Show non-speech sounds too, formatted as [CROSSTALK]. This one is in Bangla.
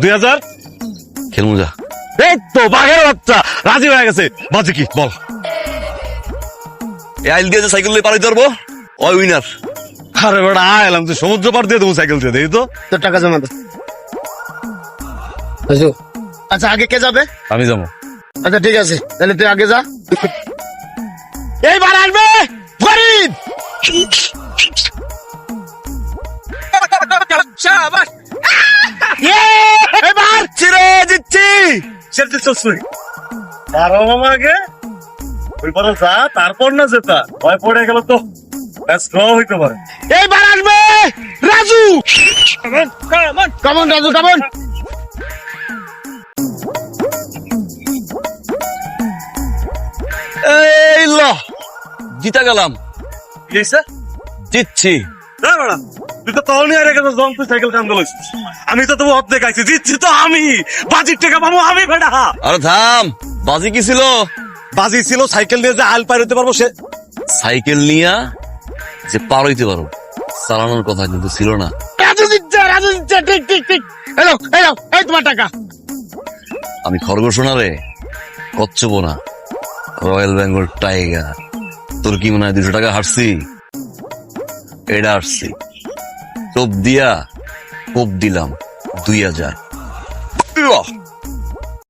দুই হাজার? খেলমু যা এই তো বাঘের বাচ্চা। রাজি হয়ে গেছে। বাজে কি? বল। এই আইল দিয়ে যে সাইকেল নিয়ে পাড়াই ধরবো ওই উইনার আরে বেটা আয় এলাম তুই সমুদ্র পার দিয়ে দেবো সাইকেল দিয়ে দেখি তো। তোর টাকা জমা দে। আচ্ছা আগে কে যাবে? আমি যাব। আচ্ছা ঠিক আছে তাহলে তুই আগে যা। এইবার আসবে! ফরিদ! [LAUGHS] এবার চিরে দিচ্ছি সেটা চলছুই পারো ওই পারে যা তারপর না যেতা। ভয় পড়ে গেল তো। হইতে পারে। এইবার আসবে রাজু! Come on Raju come on. এই ল জিতা গেলাম। জিতছি। না ম্যাডাম তুই তো তখনই হারে গেছিস যখন তুই সাইকেল আমি তো তবু অর্ধেক আইছি জিতছি তো আমি। বাজির টাকা পাবো আমি বেটা আরে থাম বাজি কি ছিল? বাজি ছিল সাইকেল নিয়ে যে আল পার হইতে পারব সে। সাইকেল নিয়া যে পার হইতে পারো চালানোর কথা কিন্তু ছিল না। রাজু দিচ্ছে রাজু দিচ্ছে ঠিক ঠিক ঠিক। হ্যালো হ্যালো এই তোমার টাকা। আমি খরগোশ না রে কচ্ছপ না রয়্যাল বেঙ্গল টাইগার। তোর কি মনে হয় দুশো টাকা হারছি? এটা হারছি। টোপ দিয়া কোপ দিলাম দুই হাজার।